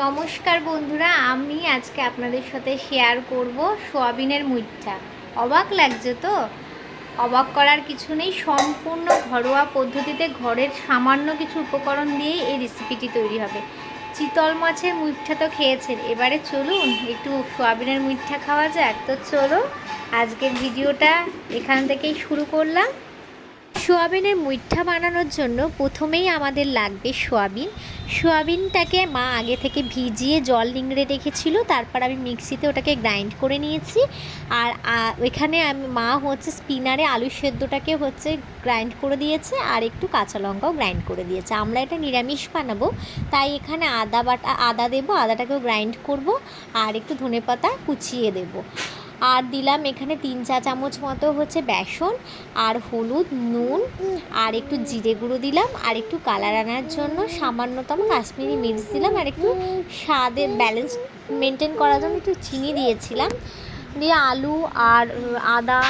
নমস্কার বন্ধুরা, আমি আজকে আপনাদের সাথে শেয়ার করব সোয়াবিনের মুইঠা অবাক লাগছে তো? অবাক করার কিছু নেই, সম্পূর্ণ ঘরোয়া পদ্ধতিতে ঘরের সামান্য কিছু উপকরণ দিয়েই এই রেসিপিটি তৈরি হবে। চিতল মাছের মুইঠা তো খেয়েছেন, এবারে চলুন একটু সোয়াবিনের মুইঠা খাওয়া যাক। তো চলো, আজকের ভিডিওটা এখান থেকেই শুরু করলাম। সোয়াবিনের মুইঠা বানানোর জন্য প্রথমেই আমাদের লাগবে সোয়াবিন। সোয়াবিনটাকে মা আগে থেকে ভিজিয়ে জল নিংড়ে রেখেছিল, তারপর আমি মিক্সিতে ওটাকে গ্রাইন্ড করে নিয়েছি। আর ওইখানে আমি, মা হচ্ছে স্পিনারে আলু সেদ্ধটাকে হচ্ছে গ্রাইন্ড করে দিয়েছে, আর একটু কাঁচা লঙ্কাও গ্রাইন্ড করে দিয়েছে। আমরা এটা নিরামিষ বানাবো, তাই এখানে আদা বাটা, আদা দেবো, আদাটাকেও গ্রাইন্ড করব, আর একটু ধনেপাতা কুচিয়ে দেবো। আর দিলাম এখানে তিন চা চামচ মতো হচ্ছে বেসন, আর হলুদ, নুন, আর একটু জিরে গুঁড়ো দিলাম, আর একটু কালার আনার জন্য সামান্যতম কাশ্মীরি মির্চ দিলাম, আর একটু স্বাদের ব্যালেন্স মেনটেন করার জন্য একটু চিনি দিয়েছিলাম। দিয়ে আলু আর আদা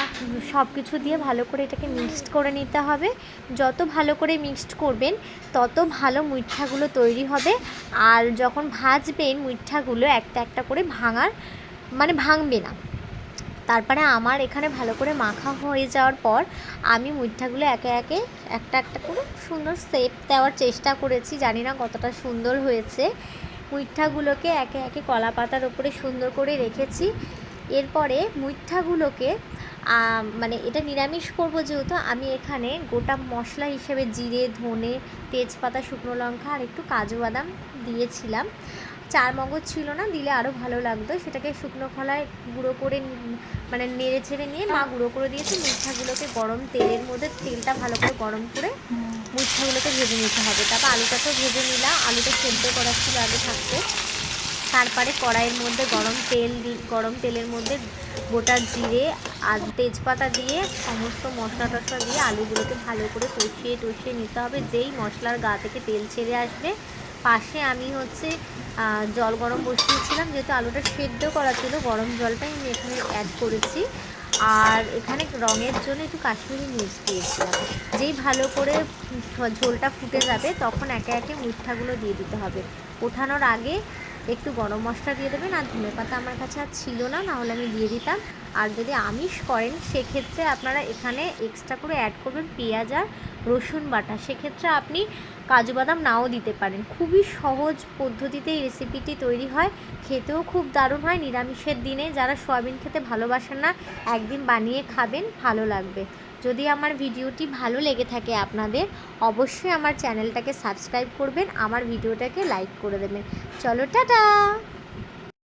সব কিছু দিয়ে ভালো করে এটাকে মিক্সড করে নিতে হবে। যত ভালো করে মিক্সড করবেন, তত ভালো মুইঠাগুলো তৈরি হবে। আর যখন ভাজবেন মুইঠাগুলো একটা একটা করে ভাঙার মানে ভাঙবে না। তারপরে আমার এখানে ভালো করে মাখা হয়ে যাওয়ার পর আমি মুইঠাগুলো একে একে একটা একটা করে সুন্দর শেপ দেওয়ার চেষ্টা করেছি। জানি না কতটা সুন্দর হয়েছে। মুইঠাগুলোকে একে একে কলা পাতার উপরে সুন্দর করে রেখেছি। এরপরে মুইঠাগুলোকে মানে এটা নিরামিষ করব যেহেতু, আমি এখানে গোটা মশলা হিসেবে জিরে, ধনে, তেজপাতা, শুকনো লঙ্কা আর একটু কাজু বাদাম দিয়েছিলাম। চার মগজ ছিল না, দিলে আরও ভালো লাগতো। সেটাকে শুকনো খোলায় গুঁড়ো করে মানে নেড়ে ছেড়ে নিয়ে মা গুঁড়ো করে দিয়েছে। মুঠাগুলোকে গরম তেলের মধ্যে, তেলটা ভালো করে গরম করে মুঠাগুলোকে ভেজে নিতে হবে। তারপর আলুটাকেও ভেজে নিলাম। আলুটা সেদ্ধ করা ছিল আগে থাকতে। তারপরে কড়াইয়ের মধ্যে গরম তেল গরম তেলের মধ্যে গোটা জিরে আর তেজপাতা দিয়ে সমস্ত মশলা টশলা দিয়ে আলুগুলোকে ভালো করে কষিয়ে টষিয়ে নিতে হবে। যেই মশলার গা থেকে তেল ছেড়ে আসবে পাশে আমি হচ্ছে জল গরম বসিয়েছিলাম, যেহেতু আলুটা সেদ্ধ করা ছিল, গরম জলটাই আমি এখানে অ্যাড করেছি। আর এখানে রঙের জন্য একটু কাশ্মীরি মির্চ দিয়েছিলাম। যেই ভালো করে ঝোলটা ফুটে যাবে, তখন একে একে মুঠাগুলো দিয়ে দিতে হবে। ওঠানোর আগে একটু গরম মশলা দিয়ে দেবেন, আর ধনে পাতা আমার কাছে আর ছিল না নাহলে আমি দিয়ে দিতাম। আর যদি আমিষ করেন, সেক্ষেত্রে আপনারা এখানে এক্সট্রা করে অ্যাড করবেন পেঁয়াজ আর রসুন বাটা, সেক্ষেত্রে আপনি কাজু বাদাম নাও দিতে পারেন। খুবই সহজ পদ্ধতিতে এই রেসিপিটি তৈরি হয়। খেতেও খুব দারুণ হয়। নিরামিষের দিনে যারা সয়াবিন খেতে ভালোবাসেন না, একদিন বানিয়ে খাবেন, ভালো লাগবে। যদি আমার ভিডিওটি ভালো লেগে থাকে আপনাদের, অবশ্যই আমার চ্যানেলটাকে সাবস্ক্রাইব করবেন, আমার ভিডিওটাকে লাইক করে দেবেন। চলো, টাটা!